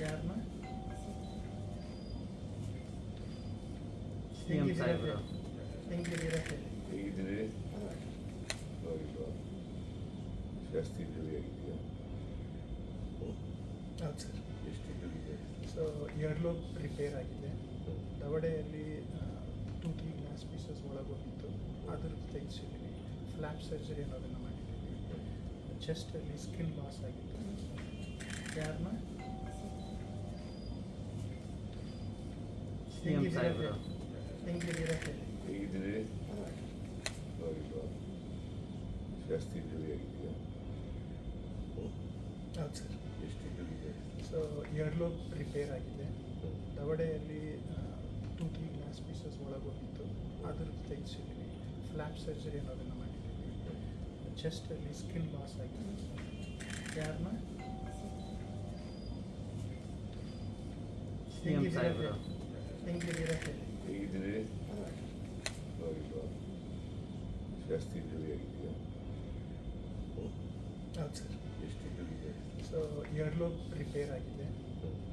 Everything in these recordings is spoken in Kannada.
ಯಾರನ್ನ ಹೆಂಗಿದ್ದೀರಾ ಹೇಳಿ ಹೇಗಿದ್ದೀರಿ ಪರವಾಗಿಲ್ವಾ ಜಾಸ್ತಿ ಇದೆಯಾ ಹೌದು ಸರ್ ಎಷ್ಟು ಇಂಜುರಿ ಇದೆ ಸೊ ಇಯರ್ಲೋಬ್ ರಿಪೇರ್ ಆಗಿದೆ. ದವಡೆಯಲ್ಲಿ ಟೂ ತ್ರೀ ಗ್ಲಾಸ್ ಪೀಸಸ್ ಒಳಗೋಗಿತ್ತು ಅದ್ರದ್ದು ತೆಗೆಸಿದ್ದೀವಿ ಫ್ಲ್ಯಾಪ್ ಸರ್ಜರಿ ಅನ್ನೋದನ್ನು ಮಾಡಿದ್ದೀವಿ ಚೆಸ್ಟಲ್ಲಿ ಸ್ಕಿನ್ ಲಾಸ್ ಆಗಿತ್ತು. ಯಾರನ್ನ ಸಿಎಂ ಸಾಹೇಬ್ರು ಹೆಂಗಿದ್ದೀರಾ ಜಾಸ್ತಿ ಆಗಿದೆಯಾ ಹೌದು ಸರ್ ಎಷ್ಟು ಇದೆ ಸೊ ಇಯರ್ಲೋಬ್ ರಿಪೇರ್ ಆಗಿದೆ. ದವಡೆಯಲ್ಲಿ ಟೂ ತ್ರೀ ಗ್ಲಾಸ್ ಪೀಸಸ್ ಒಳಗೋಗಿತ್ತು ಅದ್ರದ್ದು ತೆಗೆಸಿದ್ದೀವಿ ಫ್ಲ್ಯಾಪ್ ಸರ್ಜರಿ ಅನ್ನೋದನ್ನು ಮಾಡಿದ್ದೀವಿ ಚೆಸ್ಟಲ್ಲಿ ಸ್ಕಿನ್ ಲಾಸ್ ಆಗಿದೆ ಯಾರನ್ನ ಸಿಎಂ ಸಾಹೇಬ್ರು ಹೆಂಗಿದ್ದೀರಾ ಹೇಗಿದ್ದೀರಿ ಪರವಾಗಿಲ್ವಾ ಜಾಸ್ತಿ ಇಂಜುರಿ ಆಗಿದೆಯಾ ಹೌದು ಸರ್ ಎಷ್ಟು ಇಂಜುರಿ ಇದೆ ಸೊ ಯರ್ಲೋ ರಿಪೇರ್ ಆಗಿದೆ.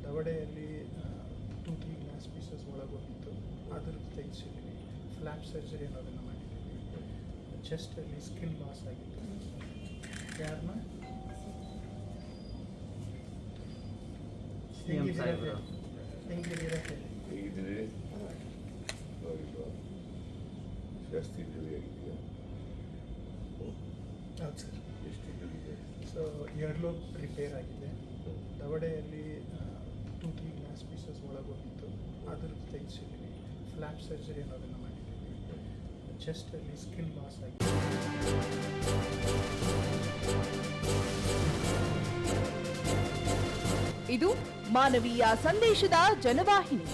ದವಡೆಯಲ್ಲಿ ಟೂ ತ್ರೀ ಗ್ಲಾಸ್ ಪೀಸಸ್ ಒಳಗೋಗಿತ್ತು ಅದ್ರದ್ದು ತೆಗೆಸಿದ್ದೀವಿ ಫ್ಲ್ಯಾಪ್ ಸರ್ಜರಿ ಅನ್ನೋದನ್ನು ಮಾಡಿದ್ದೀವಿ ಚೆಸ್ಟಲ್ಲಿ ಸ್ಕಿನ್ ಲಾಸ್ ಆಗಿತ್ತು. ಯಾರನ್ನ ಹೆಂಗಿದ್ದೀರಾ ಹೇಳಿ ಹೇಗಿದ್ದೀರಿ ಪರವಾಗಿಲ್ವಾ ಜಾಸ್ತಿ ಇಂಜುರಿ ಆಗಿದೆಯಾ ಹೌದು ಸರ್. ಎಷ್ಟು ಇಂಜುರಿ ಇದೆ? ಸೊ ಎರಡು ರಿಪೇರ್ ಆಗಿದೆ. ದವಡೆಯಲ್ಲಿ ಟೂ ತ್ರೀ ಗ್ಲಾಸ್ ಪೀಸಸ್ ಒಳಗೋಗಿತ್ತು ಅದ್ರ ತೆಗೆಸಿದ್ದೀವಿ ಫ್ಲ್ಯಾಪ್ ಸರ್ಜರಿ ಅನ್ನೋದನ್ನು ಮಾಡಿದ್ದೀವಿ ಚೆಸ್ಟಲ್ಲಿ ಸ್ಕಿನ್ ಲಾಸ್ ಆಗಿದೆ ಇದು ಮಾನವೀಯ ಸಂದೇಶದ ಜನವಾಹಿನಿ.